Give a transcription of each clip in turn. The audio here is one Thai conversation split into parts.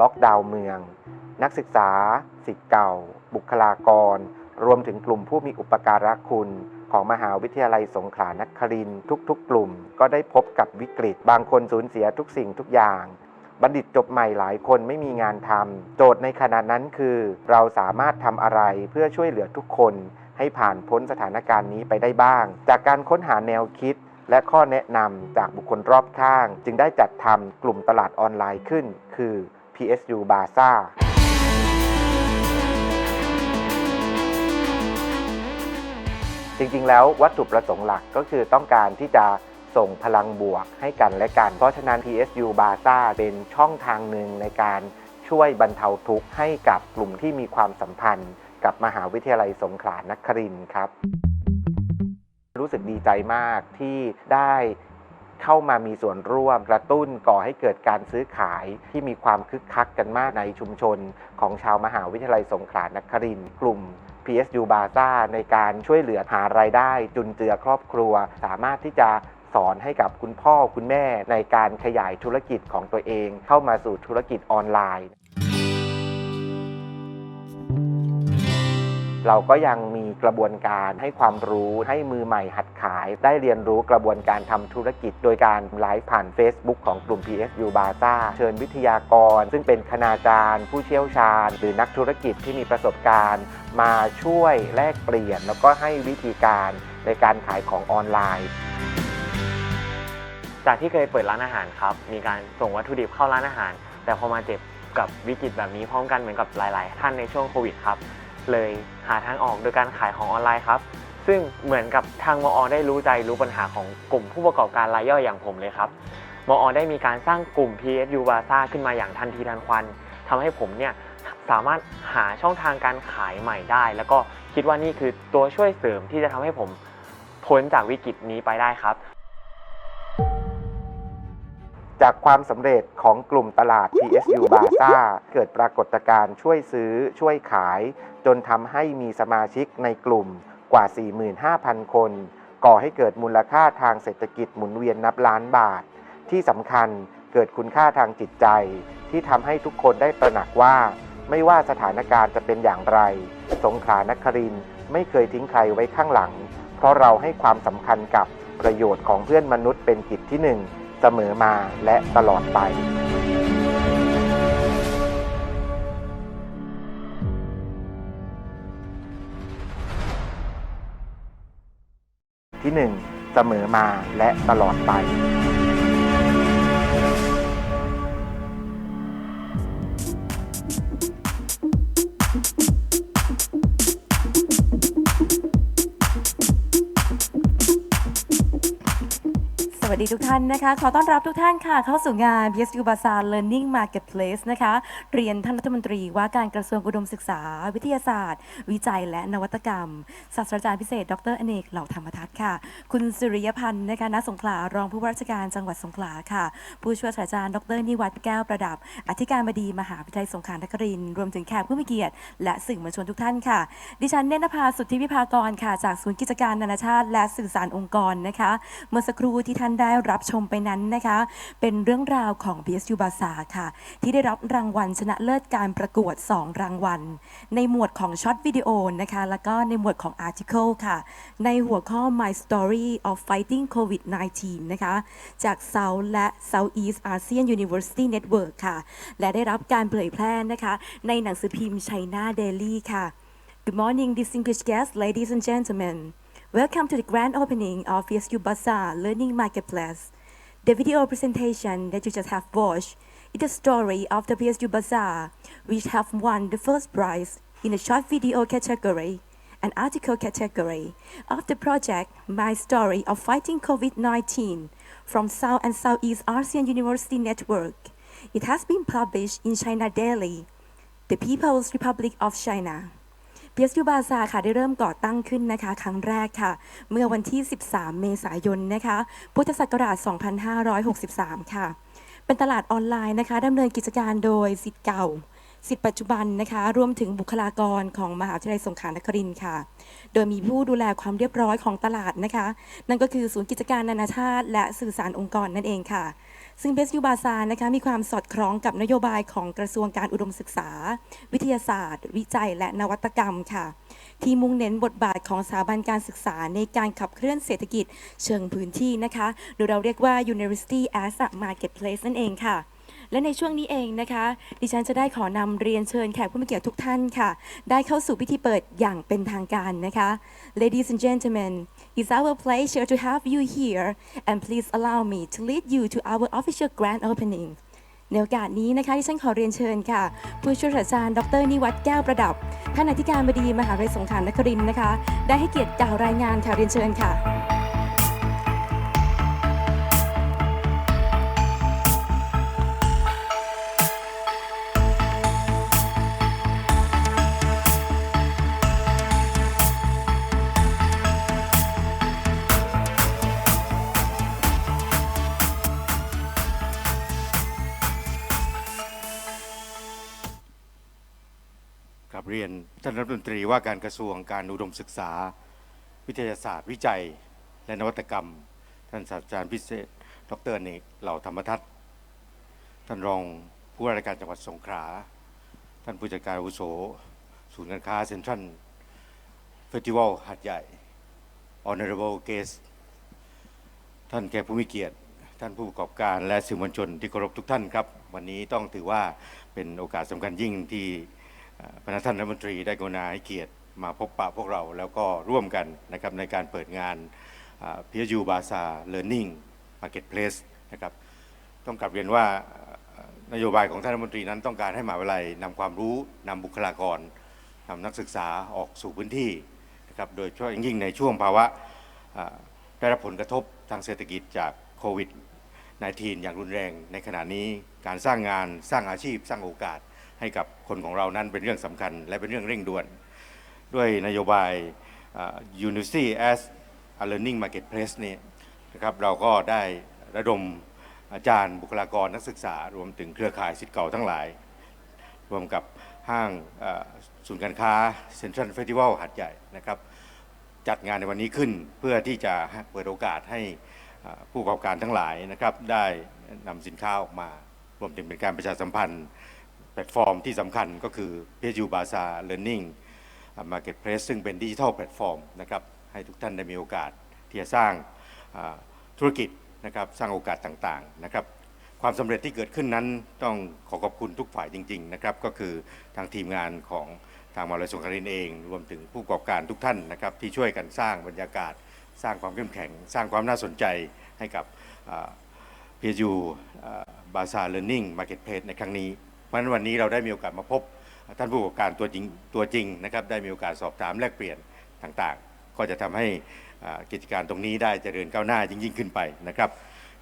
ล็อกดาวน์เมือง นักศึกษาสิทธิ์เก่า บุคลากร รวมถึงกลุ่มผู้มีอุปการะคุณ ของมหาวิทยาลัยสงขลานครินทุกๆ กลุ่ม ก็ได้พบกับวิกฤต บางคนสูญเสียทุกสิ่งทุกอย่าง บัณฑิตจบใหม่หลายคนไม่มีงานทำโจทย์ในขณะนั้นคือ เราสามารถทำอะไรเพื่อช่วยเหลือทุกคน ให้ผ่านพ้นสถานการณ์นี้ไปได้บ้าง จากการค้นหาแนวคิดและข้อแนะนำจากบุคคลรอบข้าง จึงได้จัดทำกลุ่มตลาดออนไลน์ขึ้น คือ PSU Baza จริงๆ แล้ววัตถุประสงค์หลักก็คือต้องการที่จะส่งพลังบวกให้กันและกัน เพราะฉะนั้น PSU Baza เป็นช่องทางหนึ่งในการช่วยบรรเทาทุกข์ให้กับกลุ่มที่มีความสัมพันธ์ กับมหาวิทยาลัยสงขลานครินทร์ครับ รู้สึกดีใจมากที่ได้ เข้ามามีส่วนร่วมกระตุ้นก่อให้เกิดการซื้อขายที่มีความคึกคักกันมากในชุมชน ของชาวมหาวิทยาลัยสงขลานครินทร์กลุ่ม PSU Baza ในการช่วยเหลือหารายได้ จุนเจือครอบครัว สามารถที่จะสอนให้กับคุณพ่อคุณแม่ในการขยายธุรกิจของตัวเอง เข้ามาสู่ธุรกิจออนไลน์ เราก็ยังมีกระบวนการให้ความรู้ให้มือใหม่หัดขาย ได้เรียนรู้กระบวนการทำธุรกิจ โดยการไลฟ์ผ่าน Facebook ของกลุ่ม PSU Baza เชิญวิทยากร ซึ่งเป็นคณาจารย์ ผู้เชี่ยวชาญ หรือนักธุรกิจที่มีประสบการณ์ มาช่วยแลกเปลี่ยน แล้วก็ให้วิธีการในการขายของออนไลน์ จากที่เคยเปิดร้านอาหารครับ มีการส่งวัตถุดิบเข้าร้านอาหาร แต่พอมาเจ็บกับวิกฤตแบบนี้พร้อมกันเหมือนกับหลาย ๆ ท่านในช่วงโควิดครับ เลยหาทางออกโดยการขายของออนไลน์ครับ ซึ่งเหมือนกับทางมอ ได้รู้ใจรู้ปัญหาของกลุ่มผู้ประกอบการรายย่อยอย่างผมเลยครับ มอ ได้มีการสร้างกลุ่ม PSU Baza ขึ้นมาอย่างทันทีทันควันทำให้ผมเนี่ยสามารถหาช่องทางการขายใหม่ได้ แล้วก็คิดว่านี่คือตัวช่วยเสริมที่จะทำให้ผมพ้นจากวิกฤตนี้ไปได้ครับ จากความสำเร็จของกลุ่มตลาด PSU Baza เกิดปรากฏการณ์ช่วยซื้อช่วยขาย จนทำให้มีสมาชิกในกลุ่มกว่า 45,000 คน ก่อให้เกิดมูลค่าทางเศรษฐกิจหมุนเวียนนับล้านบาท ที่สำคัญเกิดคุณค่าทางจิตใจ ที่ทำให้ทุกคนได้ตระหนักว่า ไม่ว่าสถานการณ์จะเป็นอย่างไร สงขลานครินไม่เคยทิ้งใครไว้ข้างหลัง เพราะเราให้ความสำคัญกับประโยชน์ของเพื่อนมนุษย์เป็นกิจที่หนึ่ง เสมอมาและตลอดไปที่หนึ่งเสมอมาและตลอดไป ดีทุกท่านนะคะ ขอต้อนรับทุกท่านค่ะ เข้าสู่งาน BSU Bazaar Learning Marketplace นะคะ เรียนท่านรัฐมนตรีว่าการกระทรวงอุดมศึกษา วิทยาศาสตร์ วิจัยและนวัตกรรม ศาสตราจารย์พิเศษ ดรอเนกเหล่าธรรมทัศน์ค่ะ คุณสุริยพันธ์นะคะณสงขลารองผู้ว่าราชการจังหวัดสงขลาค่ะ ผู้ช่วยศาสตราจารย์ ดรนิวัฒน์แก้วประดับ อธิการบดีมหาวิทยาลัยสงขลานครินทร์รวมถึงแขกผู้มีเกียรติ และสื่อมวลชนทุกท่านค่ะ ดิฉันเนตรนภาสุทธิวิภากรค่ะ จากศูนย์กิจการนานาชาติ และสื่อสารองค์กรนะคะ เมื่อสักครู่ที่ท่านได้ได้รับชมไปนั้นนะคะ เป็นเรื่องราวของ BSU Bazaar ค่ะ ที่ได้รับรางวัลชนะเลิศการประกวด 2 รางวัล ในหมวดของช็อตวิดีโอนะคะ แล้วก็ในหมวดของ Article ค่ะ ในหัวข้อ My Story of Fighting COVID-19 นะคะ จาก South และ Southeast ASEAN University Network ค่ะ และได้รับการเผยแพร่นะคะ ในหนังสือพิมพ์ China Daily ค่ะ Good morning, distinguished guests, ladies and gentlemen. Welcome to the grand opening of BSU Bazaar Learning Marketplace. The video presentation that you just have watched is the story of the BSU Bazaar, which have won the first prize in the short video category and article category of the project My Story of Fighting COVID-19 from South and Southeast ASEAN University Network. It has been published in China Daily, the People's Republic of China. PSU Bazaar ค่ะได้เริ่มก่อตั้งขึ้นนะคะ ครั้งแรกค่ะ เมื่อวันที่ 13 เมษายนนะคะ พุทธศักราช 2563 ค่ะ เป็นตลาดออนไลน์นะคะดำเนินกิจการโดยสิทธิ์เก่า สิทธิปัจจุบันนะคะรวมถึงบุคลากรของมหาวิทยาลัยสงขลานครินทร์ค่ะ โดยมีผู้ดูแลความเรียบร้อยของตลาดนะคะ นั่นก็คือศูนย์กิจการนานาชาติ และสื่อสารองค์กรนั่นเองค่ะ ซึ่งเบสยูบาซานะคะมีความสอดคล้องกับนโยบายของกระทรวงการอุดมศึกษา วิทยาศาสตร์ วิจัย และนวัตกรรมค่ะ ที่มุ่งเน้นบทบาทของสถาบันการศึกษาในการขับเคลื่อนเศรษฐกิจเชิงพื้นที่นะคะหรือเราเรียกว่า University as a Marketplace นั่นเองค่ะ และในช่วงนี้เองนะคะ ดิฉันจะได้ขอนำเรียนเชิญแขกผู้มีเกียรติทุกท่านค่ะ ได้เข้าสู่พิธีเปิดอย่างเป็นทางการนะคะ Ladies and gentlemen it's our pleasure to have you here and please allow me to lead you to our official grand opening ในโอกาสนี้นะคะที่ฉันขอเรียนเชิญค่ะ ผู้ช่วยศาสตราจารย์ดรนิวัฒน์แก้วประดับท่านอธิการบดีมหาวิทยาลัยสงขลานครินทร์นะคะ ได้ให้เกียรติกล่าวรายงานค่ะเรียนเชิญค่ะ นท่านรัฐมนตรีว่าการกระทรวงการอุดมศึกษา วิทยาศาสตร์ วิจัย และนวัตกรรม ท่านศาสตราจารย์พิเศษ ดรเนกเหล่าธรรมทัศน์ท่านรองผู้ว่าราชการจังหวัดสงขลาท่านผู้จัดการอาวุโส ศูนย์การค้าเซ็นทรัลเฟสติวัลหัดใหญ่ Honorable Guest ท่านแขกผู้มีเกียรติ ท่านผู้ประกอบการและสื่อมวลชนที่เคารพทุกท่านครับ วันนี้ต้องถือว่าเป็นโอกาสสำคัญยิ่งที่ พระท่านรัฐมนตรีได้กรุณาให้เกียรติมาพบปะพวกเราแล้วก็ร่วมกันนะครับในการเปิดงานพิยยูบาซาเลิร์นนิ่งมาร์เก็ตเพลสนะครับต้องกลับเรียนว่านโยบายของท่านรัฐมนตรีนั้นต้องการให้มหาวิทยาลัยนำความรู้นำบุคลากรนำนักศึกษาออกสู่พื้นที่นะครับโดยเฉพาะยิ่งในช่วงภาวะได้รับผลกระทบทางเศรษฐกิจจากโควิด 19 อย่างรุนแรงในขณะนี้การสร้างงานสร้างอาชีพสร้างโอกาส ให้กับคนของเรานั้นเป็นเรื่องสำคัญ และเป็นเรื่องเร่งด่วน ด้วยนโยบาย University as a Learning Marketplace นี่นะครับเราก็ได้ระดมอาจารย์บุคลากรนักศึกษา รวมถึงเครือข่ายสิทธิ์เก่าทั้งหลาย รวมกับห้างอ่าศูนย์การค้าเซ็นทรัลเฟสติวัลหัดใหญ่นะครับจัดงานในวันนี้ขึ้นเพื่อที่จะเปิดโอกาสให้ผู้ประกอบการทั้งหลายนะครับได้นำสินค้าออกมารวมถึงเป็นการประชาสัมพันธ์ ลตฟอร์มที่สำคัญก็คือ PSU Baza Learning Marketplace ซึ่งเป็นดิจิทัลแพลตฟอร์มนะครับให้ทุกท่านได้มีโอกาสที่จะสร้างธุรกิจนะครับสร้างโอกาสต่างๆนะครับความสำเร็จที่เกิดขึ้นนั้นต้องขอขอบคุณทุกฝ่ายจริง ๆ นะครับ ก็คือทางทีมงานของทางมาวิทยาลัยสงขลารินเอง รวมถึงผู้ประกอบการทุกท่านนะครับที่ช่วยกันสร้างบรรยากาศ สร้างความเข้มแข็ง สร้างความน่าสนใจให้กับ PSU บาซา Learning Marketplace ในครั้งนี้ เพราะฉะนั้นวันนี้เราได้มีโอกาสมาพบท่านผู้ประกอบการตัวจริงตัวจริงนะครับได้มีโอกาสสอบถามแลกเปลี่ยนต่างๆ ก็จะทำให้กิจการตรงนี้ได้เจริญก้าวหน้ายิ่งยิ่งขึ้นไปนะครับ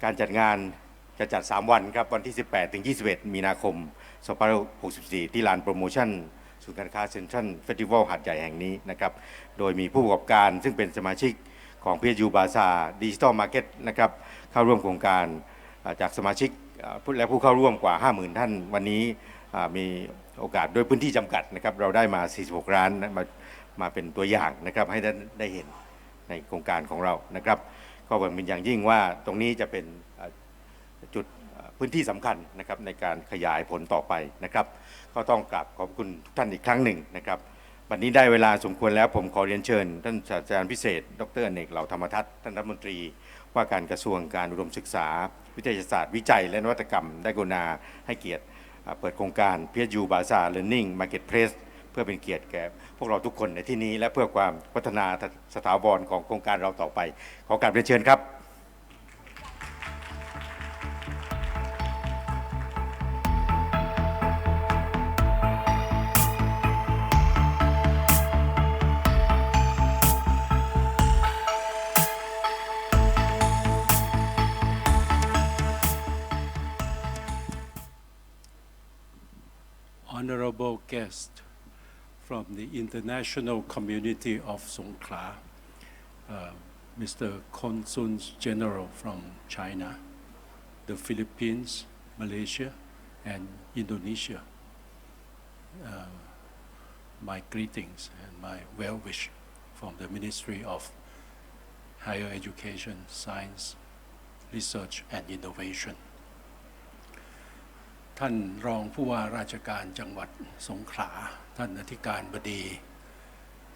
การจัดงานจะจัด 3 วันครับวันที่ 18 ถึง 21 มีนาคม 2564 ที่ลานโปรโมชั่นศูนย์การค้าเซ็นทรัลเฟสติวัลหาดใหญ่แห่งนี้นะครับโดยมีผู้ประกอบการซึ่งเป็นสมาชิกของ PSU b a z a r Digital Market นะครับเข้าร่วมโครงการ จากสมาชิกและผู้เข้าร่วมกว่า 50,000 ท่านวันนี้มีโอกาสด้วยพื้นที่จำกัดนะครับเราได้มา 46 ร้านมามาเป็นตัวอย่างนะครับให้ท่านได้เห็นในโครงการของเรานะครับก็หวังเป็นอย่างยิ่งว่าตรงนี้จะเป็นจุดพื้นที่สำคัญนะครับในการขยายผลต่อไปนะครับ ก็ต้องกราบขอบคุณทุกท่านอีกครั้งหนึ่งนะครับวันนี้ได้เวลาสมควรแล้วผมขอเรียนเชิญ ท่านศาสตราจารย์พิเศษ ดรอเนกเหล่าธรรมทัศน์ท่านรัฐมนตรี ว่าการกระทรวงการอุดมศึกษา วิทยาศาสตร์วิจัย และนวัตกรรมได้กรุณาให้เกียรติเปิดโครงการ PSU Bazaar Learning Marketplace เพื่อเป็นเกียรติแก่พวกเราทุกคนในที่นี้ และเพื่อความพัฒนาสถาบันของโครงการเราต่อไป ขอการเรียนเชิญครับ honorable guest from the international community of Songkhla, uh, Mr. Consul General from China, the Philippines, Malaysia, and Indonesia. uh, my greetings and my well wish from the Ministry of Higher Education, Science, Research and Innovation ท่านรองผู้ว่าราชการจังหวัดสงขลา ท่านอธิการบดี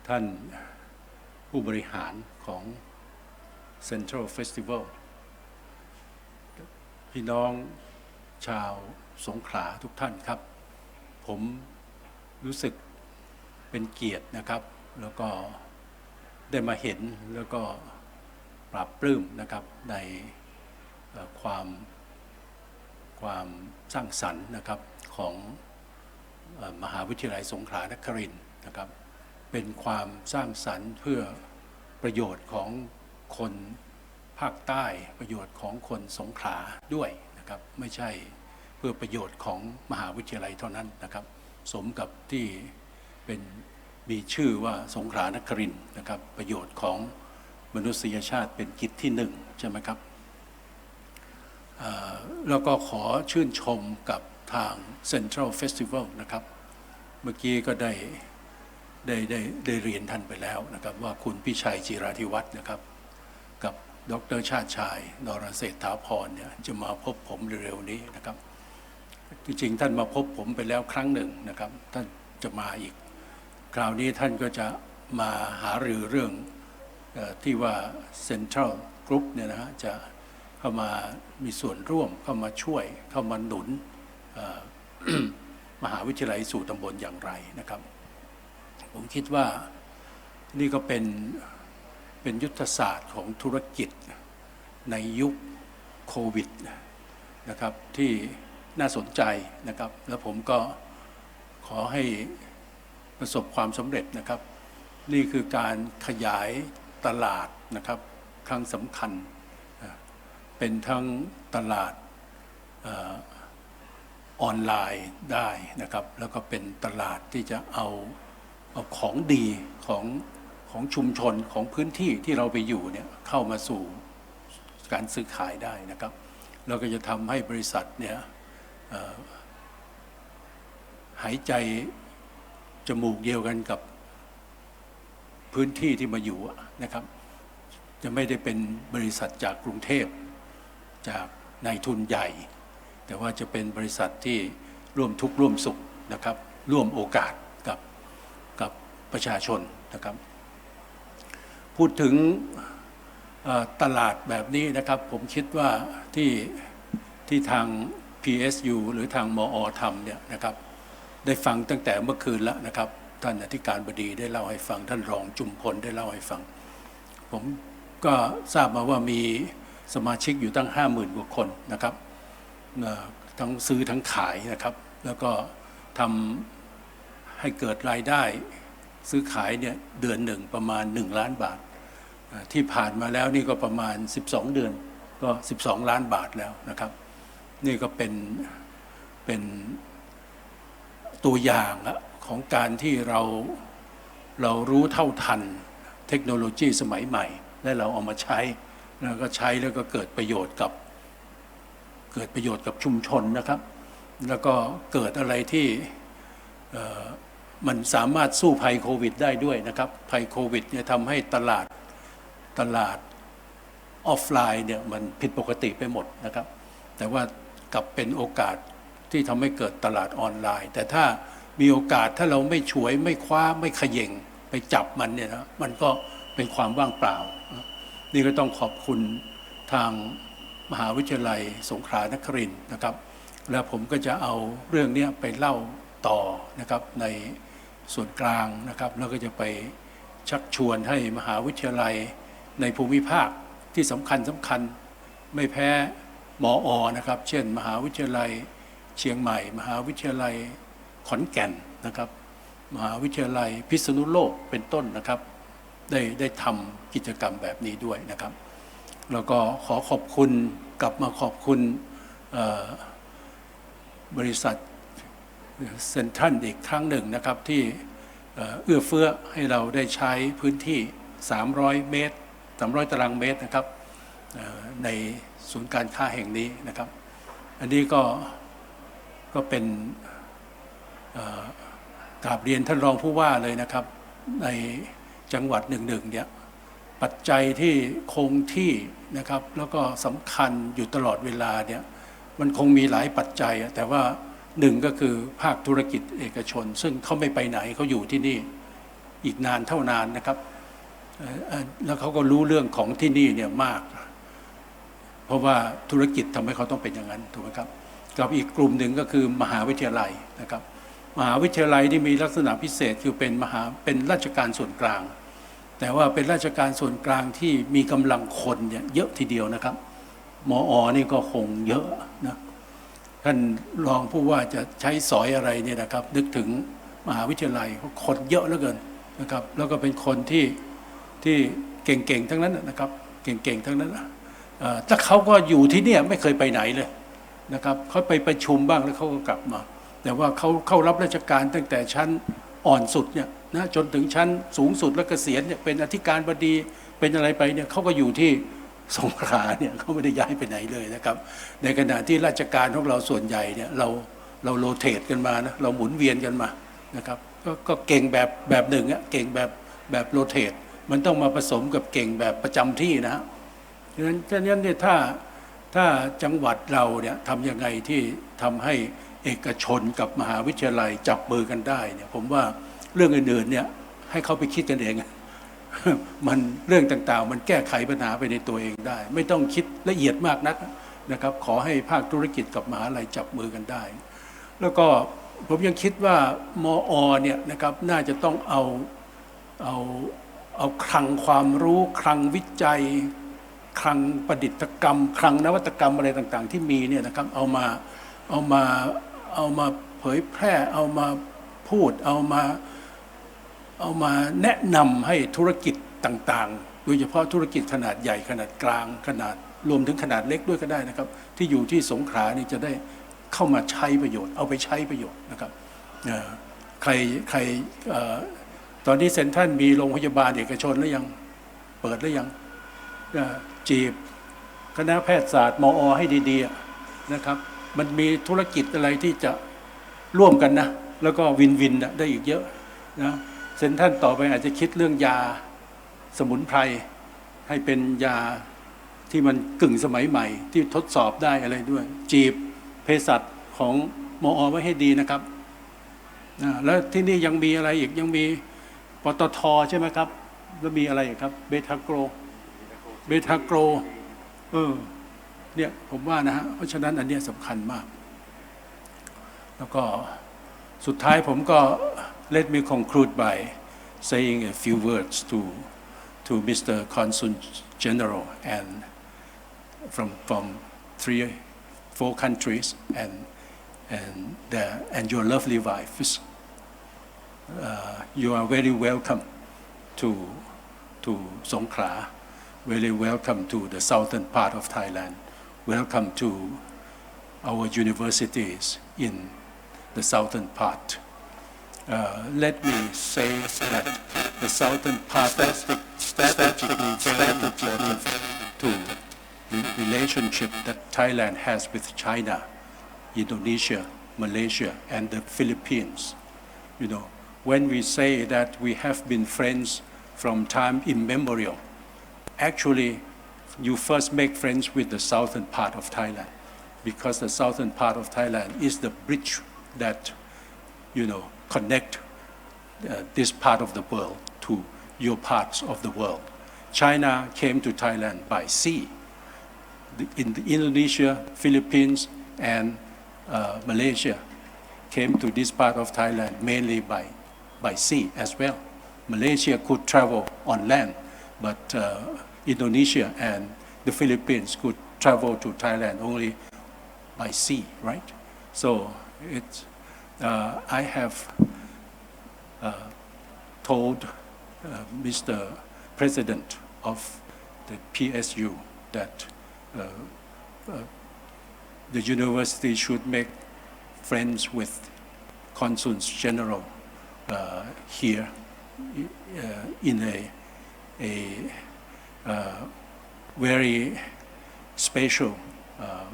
ท่านผู้บริหารของ Central Festival พี่น้องชาวสงขลาทุกท่านครับ ผมรู้สึกเป็นเกียรตินะครับ แล้วก็ได้มาเห็นแล้วก็ปรับปลื้มนะครับในความ ความสร้างสรรค์นะครับของมหาวิทยาลัยสงขลานครินทร์นะครับ เป็นความสร้างสรรค์เพื่อประโยชน์ของคนภาคใต้ประโยชน์ของคนสงขลาด้วยนะครับ ไม่ใช่เพื่อประโยชน์ของมหาวิทยาลัยเท่านั้นนะครับ สมกับที่เป็นมีชื่อว่าสงขลานครินทร์นะครับ ประโยชน์ของมนุษยชาติเป็นกิจที่หนึ่งใช่ไหมครับ แล้วก็ขอชื่นชมกับทาง Central Festival นะครับ เมื่อกี้ก็ได้ได้ได้ได้เรียนท่านไปแล้วนะครับว่าคุณพิชัยจิราธิวัฒน์นะครับ กับดรชาติชายนรเศรษฐาพรเนี่ยจะมาพบผมเร็วๆนี้นะครับ จริงๆท่านมาพบผมไปแล้วครั้งหนึ่งนะครับ ท่านจะมาอีก คราวนี้ท่านก็จะมาหารือเรื่องที่ว่า Central Group เนี่ยนะฮะจะ เข้ามามีส่วนร่วมเข้ามาช่วยเข้ามาหนุนมหาวิทยาลัยสู่ตำบลอย่างไรนะครับ ผมคิดว่านี่ก็เป็นเป็นยุทธศาสตร์ของธุรกิจในยุคโควิดนะครับที่น่าสนใจนะครับ แล้วผมก็ขอให้ประสบความสำเร็จนะครับ นี่คือการขยายตลาดนะครับ ครั้งสำคัญ เป็นทั้งตลาดออนไลน์ได้นะครับ แล้วก็เป็นตลาดที่จะเอาเอาของดีของของชุมชนของพื้นที่ที่เราไปอยู่เนี่ยเข้ามาสู่การซื้อขายได้นะครับ เราก็จะทำให้บริษัทเนี่ยหายใจจมูกเดียวกันกับพื้นที่ที่มาอยู่นะครับ จะไม่ได้เป็นบริษัทจากกรุงเทพ จากนายทุนใหญ่ แต่ว่าจะเป็นบริษัทที่ร่วมทุกข์ร่วมสุขนะครับ ร่วมโอกาสกับกับประชาชนนะครับ พูดถึงตลาดแบบนี้นะครับ ผมคิดว่าที่ที่ทาง PSU หรือทางมอทำเนี่ยนะครับ ได้ฟังตั้งแต่เมื่อคืนแล้วนะครับ ท่านอธิการบดีได้เล่าให้ฟัง ท่านรองจุมพลได้เล่าให้ฟัง ผมก็ทราบมาว่ามี สมาชิกอยู่ตั้ง 5 0,000กว่าคนนะครับทั้งซื้อทั้งขายนะครับ แล้วก็ทำให้เกิดรายได้ซื้อขายเนี่ยเดือนหนึ่งประมาณ 1 ล้านบาท ที่ผ่านมาแล้วนี่ก็ประมาณ 12 เดือนก็ 12 ล้านบาทแล้วนะครับ นี่ก็เป็นเป็นตัวอย่างของการที่เราเรารู้เท่าทันเทคโนโลยีสมัยใหม่ และเราเอามาใช้ แล้วก็ใช้แล้วก็เกิดประโยชน์กับ เกิดประโยชน์กับชุมชนนะครับ แล้วก็เกิดอะไรที่มันสามารถสู้ภัยโควิดได้ด้วยนะครับ ภัยโควิดเนี่ยทำให้ตลาดตลาดออฟไลน์เนี่ยมันผิดปกติไปหมดนะครับ แต่ว่ากลับเป็นโอกาสที่ทำให้เกิดตลาดออนไลน์ แต่ถ้ามีโอกาสถ้าเราไม่ฉวยไม่คว้าไม่เขย่งไปจับมันเนี่ยนะมันก็เป็นความว่างเปล่า นี่ก็ต้องขอบคุณทางมหาวิทยาลัยสงขลานครินทร์นะครับ แล้วผมก็จะเอาเรื่องนี้ไปเล่าต่อนะครับในส่วนกลางนะครับ แล้วก็จะไปชักชวนให้มหาวิทยาลัยในภูมิภาคที่สำคัญสำคัญไม่แพ้มออนะครับ เช่น มหาวิทยาลัยเชียงใหม่ มหาวิทยาลัยขอนแก่นนะครับ มหาวิทยาลัยพิษณุโลกเป็นต้นนะครับ ได้ได้ทำกิจกรรมแบบนี้ด้วยนะครับ แล้วก็ขอขอบคุณกลับมาขอบคุณบริษัทเซ็นทรัลอีกครั้งหนึ่งนะครับที่เอื้อเฟื้อให้เราได้ใช้พื้นที่ 300 เมตร 300 ตารางเมตรนะครับในศูนย์การค้าแห่งนี้นะครับ อันนี้ก็ก็เป็นกราบเรียนท่านรองผู้ว่าเลยนะครับใน จังหวัดหนึ่งๆเนี่ยปัจจัยที่คงที่นะครับแล้วก็สำคัญอยู่ตลอดเวลาเนี่ยมันคงมีหลายปัจจัย แต่ว่าหนึ่งก็คือภาคธุรกิจเอกชน ซึ่งเขาไม่ไปไหนเขาอยู่ที่นี่อีกนานเท่านานนะครับแล้วเขาก็รู้เรื่องของที่นี่เนี่ยมาก เพราะว่าธุรกิจทำให้เขาต้องเป็นอย่างนั้นถูกไหมครับกับอีกกลุ่มหนึ่งก็คือมหาวิทยาลัยนะครับ มหาวิทยาลัยที่มีลักษณะพิเศษคือเป็นมหาเป็นราชการส่วนกลาง แต่ว่าเป็นราชการส่วนกลางที่มีกำลังคนเนี่ยเยอะทีเดียวนะครับมออนี่ก็คงเยอะนะท่านรองผู้ว่าจะใช้สอยอะไรเนี่ยนะครับ นึกถึงมหาวิทยาลัยคนเยอะเหลือเกินนะครับ แล้วก็เป็นคนที่ที่เก่งๆทั้งนั้นนะครับ เก่งๆทั้งนั้นนะถ้าเขาก็อยู่ที่เนี่ยไม่เคยไปไหนเลยนะครับเขาไปประชุมบ้างแล้วเขาก็กลับมา แต่ว่าเขาเข้ารับราชการตั้งแต่ชั้นอ่อนสุดเนี่ย นะจนถึงชั้นสูงสุดแล้วเกษียณเนี่ยเป็นอธิการบดีเป็นอะไรไปเนี่ยเขาก็อยู่ที่สงขลาเนี่ยเขาไม่ได้ย้ายไปไหนเลยนะครับ ในขณะที่ราชการของเราส่วนใหญ่เนี่ยเราเราโรเตทกันมานะเราหมุนเวียนกันมานะครับก็ก็เก่งแบบแบบหนึ่งอะเก่งแบบแบบโรเตทมันต้องมาผสมกับเก่งแบบประจำที่นะฮะฉะนั้นฉะนั้นเนี่ยถ้าถ้าจังหวัดเราเนี่ยทำยังไงที่ทำให้เอกชนกับมหาวิทยาลัยจับมือกันได้เนี่ยผมว่า เรื่องอื่นๆเนี่ยให้เขาไปคิดกันเองมันเรื่องต่างๆ มันแก้ไขปัญหาไปในตัวเองได้ ไม่ต้องคิดละเอียดมากนักนะครับ ขอให้ภาคธุรกิจกับมหาลัยจับมือกันได้ แล้วก็ผมยังคิดว่ามอเนี่ยนะครับน่าจะต้องเอาเอาเอาคลังความรู้ คลังวิจัย คลังประดิษฐกรรม คลังนวัตกรรมอะไรต่างๆ ที่มีเนี่ยนะครับเอามาเอามาเอามาเผยแพร่เอามาพูดเอามา เอามาแนะนำให้ธุรกิจต่างๆ โดยเฉพาะธุรกิจขนาดใหญ่ขนาดกลางขนาดรวมถึงขนาดเล็กด้วยก็ได้นะครับ ที่อยู่ที่สงขลานี่จะได้เข้ามาใช้ประโยชน์ เอาไปใช้ประโยชน์นะครับใครใครออตอนนี้เซ็นทรัลมีโรงพยาบาลเอกชนแล้วยังเปิดแล้วยังจีบคณะแพทยศาสตร์มออให้ดีๆนะครับ มันมีธุรกิจอะไรที่จะร่วมกันนะ แล้วก็วินวินได้อีกเยอะนะ นท่านต่อไปอาจจะคิดเรื่องยาสมุนไพร ให้เป็นยาที่มันกึ่งสมัยใหม่ ที่ทดสอบได้อะไรด้วย จีบเภสัชของมอไว้ให้ดีนะครับ แล้วที่นี่ยังมีอะไรอีกยังมีปตทใช่ไหมครับ แล้วมีอะไรครับเบทาโกรเบทาโกรเออเนี่ยผมว่านะฮะเพราะฉะนั้นอันเนี้ยสำคัญมาก แล้วก็สุดท้ายผมก็ let me conclude by saying a few words to to Mr. Consul General and from from three four countries and and the, and your lovely wives. Uh, you are very welcome to to Songkhla. Very welcome to the southern part of Thailand. Welcome to our universities in the southern part. Uh, let me say that the southern part strategically very important to the relationship that Thailand has with China, Indonesia, Malaysia, and the Philippines. You know, when we say that we have been friends from time immemorial, actually, you first make friends with the southern part of Thailand, because the southern part of Thailand is the bridge that, you know, connect uh, this part of the world to your parts of the world. China came to Thailand by sea. The- In the Indonesia, Philippines, and uh, Malaysia came to this part of Thailand mainly by, by sea as well. Malaysia could travel on land, but uh, Indonesia and the Philippines could travel to Thailand only by sea, right? So it's, uh, I have told uh, Mr. President of the PSU that uh, uh, the university should make friends with consuls general uh, here uh, in a, a uh, very special uh,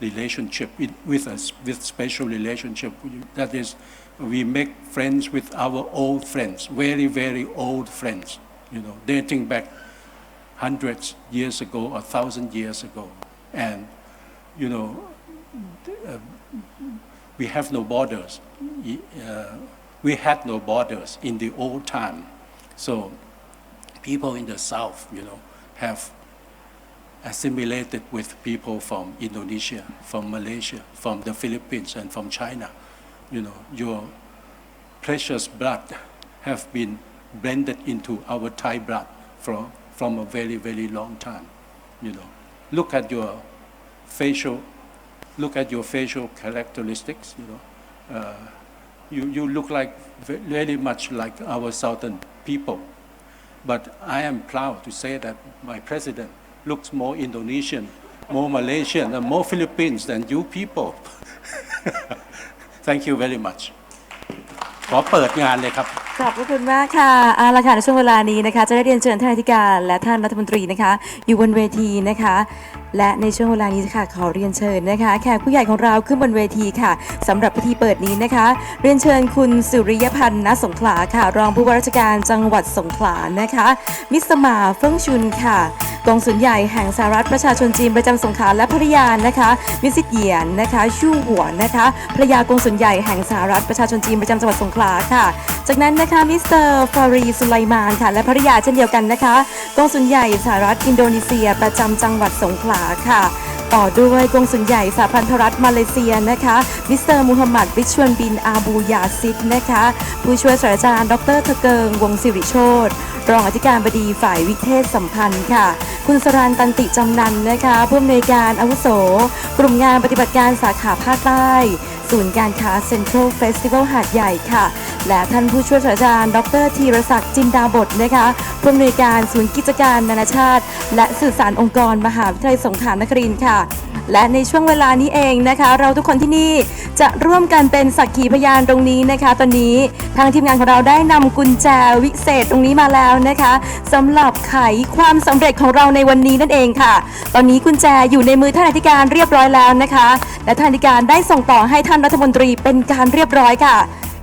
relationship with, with us, with special relationship. That is, we make friends with our old friends, very, very old friends, you know, dating back hundreds years ago or thousand years ago. And, you know, uh, we have no borders. Uh, we had no borders in the old time. So people in the South, you know, have assimilated with people from Indonesia, from Malaysia, from the Philippines, and from China. You know, your precious blood have been blended into our Thai blood from, from a very, very long time. You know, look at your facial, look at your facial characteristics. You know, uh, you, you look like very much like our southern people. But I am proud to say that my president looks more Indonesian, more Malaysian, and more Philippines than you people. Thank you very much. ขอเปิดงานเลยครับ ขอบพระคุณมากค่ะเอาละค่ะในช่วงเวลานี้นะคะ จะได้เรียนเชิญท่านอธิการและท่านรัฐมนตรีนะคะ อยู่บนเวทีนะคะ และในช่วงเวลานี้ค่ะขอเรียนเชิญนะคะ แขกผู้ใหญ่ของเราขึ้นบนเวทีค่ะสำหรับพิธีเปิดนี้นะคะ เรียนเชิญคุณสุริยพันธ์ณสงขลาค่ะ รองผู้ว่าราชการจังหวัดสงขลานะคะ มิสมาเฟิ่งชุนค่ะ กองสุนใหญ่แห่งสหรัฐประชาชนจีนประจำสงขลาและภริยานะคะมิสิตเหยียนนะคะชู่หัวนะคะภรรยากองสุนใหญ่แห่งสหรัฐประชาชนจีนประจำจังหวัดสงขลาค่ะ จากนั้นนะคะมิสเตอร์ฟารีสุไลมานค่ะ และภริยาเช่นเดียวกันนะคะกองสุนใหญ่สหรัฐอินโดนีเซียประจำจังหวัดสงขลาค่ะ ต่อด้วยกงสุลใหญ่สหพันธรัฐมาเลเซียนะคะมิสเตอร์มูฮัมหมัดริชวนบินอาบูยาซิดนะคะผู้ช่วยศาสตราจารย์ ดรทะเกิง วงศิริโชตรองอธิการบดีฝ่ายวิเทศสัมพันธ์ค่ะ คุณสรันตันติจำนันนะคะผู้อำนวยการอาวุโส กลุ่มงานปฏิบัติการสาขาภาคใต้ ศูนย์การค้าเซ็นทรัลเฟสติวัลหาดใหญ่ค่ะ และท่านผู้ช่วยศาสตราจารย์ ดรธีรศักดิ์จินดาบดนะคะผู้อำนวยการศูนย์กิจการนานาชาติ และสื่อสารองค์กร มหาวิทยาลัยสงขลานครินทร์ค่ะและในช่วงเวลานี้เองนะคะ เราทุกคนที่นี่จะร่วมกันเป็นสักขีพยานตรงนี้นะคะ ตอนนี้ทางทีมงานของเราได้นำกุญแจวิเศษตรงนี้มาแล้วนะคะสำหรับไขความสำเร็จของเราในวันนี้นั่นเองค่ะ ตอนนี้กุญแจอยู่ในมือท่านอธิการเรียบร้อยแล้วนะคะ และท่านอธิการได้ส่งต่อให้ท่านรัฐมนตรีเป็นการเรียบร้อยค่ะ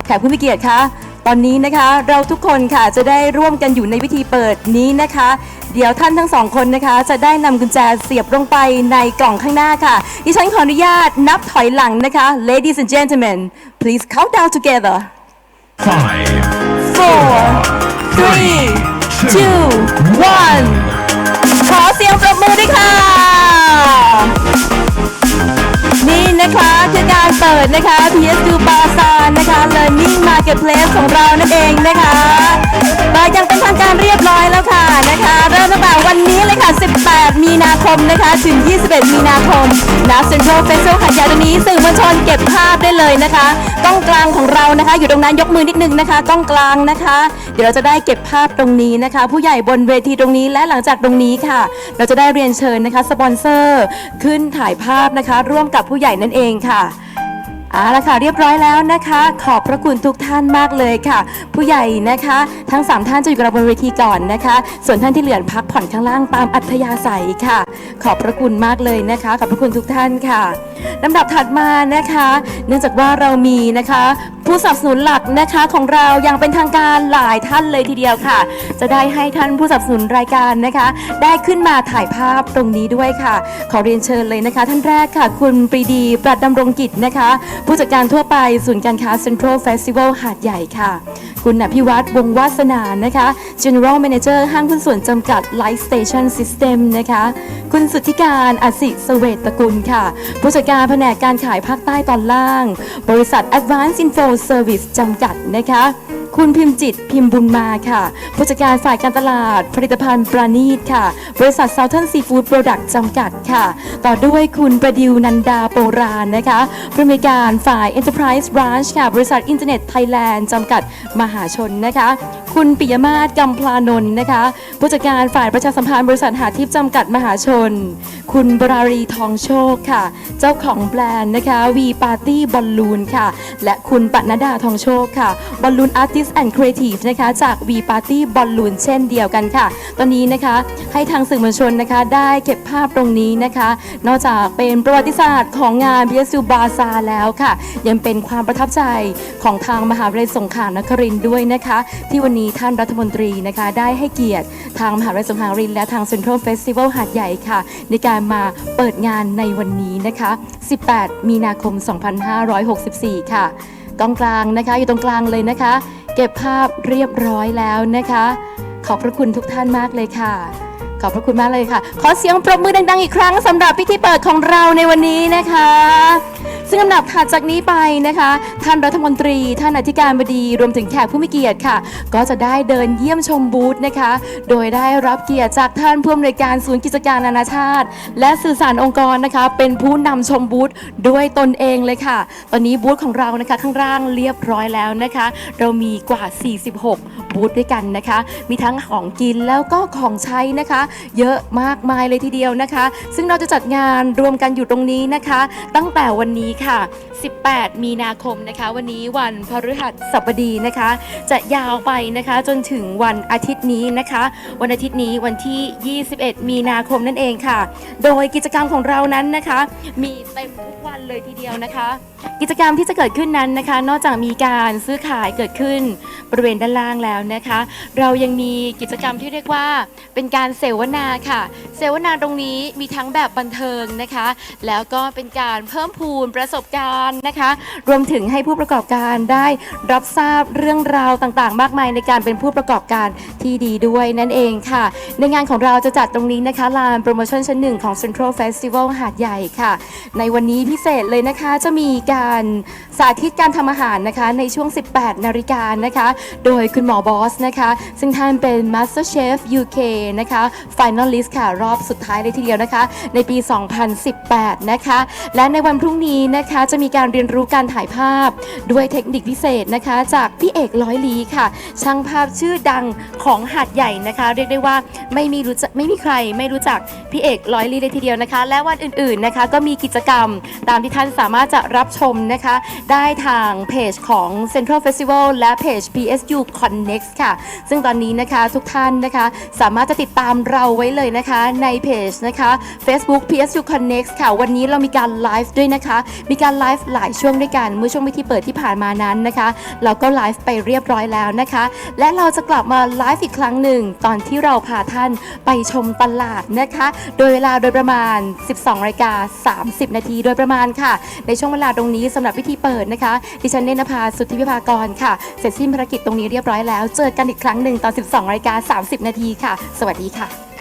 แขกผู้มีเกียรติคะตอนนี้นะคะเราทุกคนค่ะจะได้ร่วมกันอยู่ในพิธีเปิดนี้นะคะ เดี๋ยวท่านทั้งสองคนนะคะ จะได้นำกุญแจเสียบลงไปในกล่องข้างหน้าค่ะ ดิฉันขออนุญาตนับถอยหลังนะคะ ladies and gentlemen please count down together Five, four three two one ขอเสียงปรบมือด้วยค่ะ นะคะคือการเปิดนะคะ PSU ปาซานนะคะ Learning Marketplace ของเรานั่นเองนะคะมาอยังเป็นทางการเรียบร้อยแล้วค่ะนะคะ เริ่มตั้งแต่วันนี้เลยค่ะ 18 คมนะคะ ถึง 21 มีนาคมณ Central Festival หัดใหญ่ตรงนี้สื่อมวลชนเก็บภาพได้เลยนะคะกล้องกลางของเรานะคะ อยู่ตรงนั้นยกมือนิดนึงนะคะกล้องกลางนะคะ เดี๋ยวเราจะได้เก็บภาพตรงนี้นะคะ ผู้ใหญ่บนเวทีตรงนี้และหลังจากตรงนี้ค่ะ เราจะได้เรียนเชิญนะคะสปอนเซอร์ขึ้นถ่ายภาพนะคะ ร่วมกับผู้ใหญ่นั่นเองค่ะ เอาละค่ะเรียบร้อยแล้วนะคะ ขอบพระคุณทุกท่านมากเลยค่ะ ผู้ใหญ่นะคะ ทั้ง 3 ท่านจะอยู่กับเราบนเวทีก่อนนะคะ ส่วนท่านที่เหลือพักผ่อนข้างล่างตามอัธยาศัยค่ะ ขอบพระคุณมากเลยนะคะ ขอบพระคุณทุกท่านค่ะลำดับถัดมานะคะ เนื่องจากว่าเรามีนะคะ ผู้สนับสนุนหลักนะคะของเราอย่างเป็นทางการหลายท่านเลยทีเดียวค่ะ จะได้ให้ท่านผู้สนับสนุนรายการนะคะ ได้ขึ้นมาถ่ายภาพตรงนี้ด้วยค่ะ ขอเรียนเชิญเลยนะคะ ท่านแรกค่ะ คุณปรีดี ปรัดดำรงกิจนะคะผู้จัดการทั่วไปศูนย์การค้าเซ็นทรัลเฟสติวัลหาดใหญ่ค่ะ คุณอภิวัตรวงวาสนานะคะ General Manager ห้างหุ้นส่วนจำกัด Light Station System นะคะ คุณสุทธิการอสิสเวตตะกุลค่ะ ผู้จัดการแผนกการขายภาคใต้ตอนล่าง บริษัท Advanced Info Service จำกัดนะคะ คุณพิมพ์จิตพิมพ์บุญมาค่ะ ผู้จัดการฝ่ายการตลาด ผลิตภัณฑ์ปราณีตค่ะ บริษัท Southern Seafood Product จำกัดค่ะ ต่อด้วยคุณประดิวนันดาโปราณนะคะผู้อำนวยการฝ่าย Enterprise Branch ค่ะ บริษัทอินเทอร์เน็ตไทยแลนด์จำกัดมหาชนนะคะ คุณปิยมาศกำพลานนท์นะคะ ผู้จัดการฝ่ายประชาสัมพันธ์บริษัทหาทิพย์จำกัดมหาชน คุณบรารีทองโชคค่ะ เจ้าของแบรนด์นะคะวีปาร์ตี้บอลลูนค่ะ และคุณปนัดดาทองโชคค่ะบอลลูนอาร์ติ Artist and Creative นะคะจาก V Party Ballroom เช่นเดียวกันค่ะ ตอนนี้นะคะให้ทางสื่อมวลชนนะคะได้เก็บภาพตรงนี้นะคะ นอกจากเป็นประวัติศาสตร์ของงาน BSU b a z a r แล้วค่ะ ยังเป็นความประทับใจของทางมหาวิทยาลัยสงขลานครินด้วยนะคะ ที่วันนี้ท่านรัฐมนตรีนะคะได้ให้เกียรติทางมหาวิทยาลัยสงขลานครินทร์และทาง Central Festival หาดใหญ่ค่ะ ในการมาเปิดงานในวันนี้นะคะ 18 มีนาคม 2564 ค่ะ กองกลางนะคะ อยู่ตรงกลางเลยนะคะ เก็บภาพเรียบร้อยแล้วนะคะ ขอบพระคุณทุกท่านมากเลยค่ะ ขอบพระคุณมากเลยค่ะ ขอเสียงปรบมือดังๆอีกครั้งสำหรับพิธีเปิดของเราในวันนี้นะคะซึ่งลำดับถัดจากนี้ไปนะคะ ท่านรัฐมนตรี ท่านอธิการบดีรวมถึงแขกผู้มีเกียรติค่ะ ก็จะได้เดินเยี่ยมชมบูธนะคะ โดยได้รับเกียรติจากท่านผู้อำนวยการศูนย์กิจการนานาชาติ และสื่อสารองค์กรนะคะ เป็นผู้นำชมบูธด้วยตนเองเลยค่ะ ตอนนี้บูธของเรานะคะข้างล่างเรียบร้อยแล้วนะคะ เรามีกว่า 46 บูธด้วยกันนะคะ มีทั้งของกินแล้วก็ของใช้นะคะ เยอะมากมายเลยทีเดียวนะคะ ซึ่งเราจะจัดงานรวมกันอยู่ตรงนี้นะคะ ตั้งแต่วันนี้ค่ะ 18 มีนาคมนะคะ วันนี้วันพฤหัสบดีนะคะ จะยาวไปนะคะจนถึงวันอาทิตย์นี้นะคะ วันอาทิตย์นี้วันที่ 21 มีนาคมนั่นเองค่ะ โดยกิจกรรมของเรานั้นนะคะ มีเต็มทุกวันเลยทีเดียวนะคะ กิจกรรมที่จะเกิดขึ้นนั้นนะคะ นอกจากมีการซื้อขายเกิดขึ้นบริเวณด้านล่างแล้วนะคะ เรายังมีกิจกรรมที่เรียกว่าเป็นการเสวนาค่ะ เสวนาตรงนี้มีทั้งแบบบันเทิงนะคะ แล้วก็เป็นการเพิ่มพูนประสบการณ์นะคะ รวมถึงให้ผู้ประกอบการได้รับทราบเรื่องราวต่างๆ มากมายในการเป็นผู้ประกอบการที่ดีด้วยนั่นเองค่ะ ในงานของเราจะจัดตรงนี้นะคะลานโปรโมชั่นชั้นหนึ่งของ Central Festival หาดใหญ่ค่ะ ในวันนี้พิเศษเลยนะคะจะมีการกานสาธิตการทำอาหารนะคะในช่วง 18 นาฬิกานะคะ โดยคุณหมอบอสนะคะ ซึ่งท่านเป็น Master Chef UK นะคะ Finalist ค่ะ รอบสุดท้ายเลยทีเดียวนะคะ ในปี 2018 นะคะ และในวันพรุ่งนี้นะคะจะมีการเรียนรู้การถ่ายภาพ ด้วยเทคนิคพิเศษนะคะ จากพี่เอกร้อยลีค่ะ ช่างภาพชื่อดังของหาดใหญ่นะคะ เรียกได้ว่าไม่มีรู้จักไม่มีใครไม่รู้จักพี่เอกร้อยลีเลยทีเดียวนะคะ และวันอื่นๆนะคะก็มีกิจกรรมตามที่ท่านสามารถจะรับชมนะคะได้ทางเพจของ Central Festival และเพจ PSU Connect ค่ะ ซึ่งตอนนี้นะคะทุกท่านนะคะสามารถจะติดตามเราไว้เลยนะคะในเพจนะคะ Facebook PSU Connect ค่ะ วันนี้เรามีการไลฟ์ด้วยนะคะ มีการไลฟ์หลายช่วงด้วยกัน เมื่อช่วงพิธีเปิดที่ผ่านมานั้นนะคะ เราก็ไลฟ์ไปเรียบร้อยแล้วนะคะ และเราจะกลับมาไลฟ์อีกครั้งหนึ่ง ตอนที่เราพาท่านไปชมตลาดนะคะ โดยเวลาโดยประมาณ 12นาฬิกา30 นาทีโดยประมาณค่ะ ในช่วงเวลาตรงนี้สำหรับพิธีเปิดนะคะ ดิฉันเนนภาสุทธิวิภากรค่ะ เสร็จสิ้นภารกิจตรงนี้เรียบร้อยแล้ว เจอกันอีกครั้งหนึ่งตอน 12นาฬิกา30 นาทีค่ะ สวัสดีค่ะ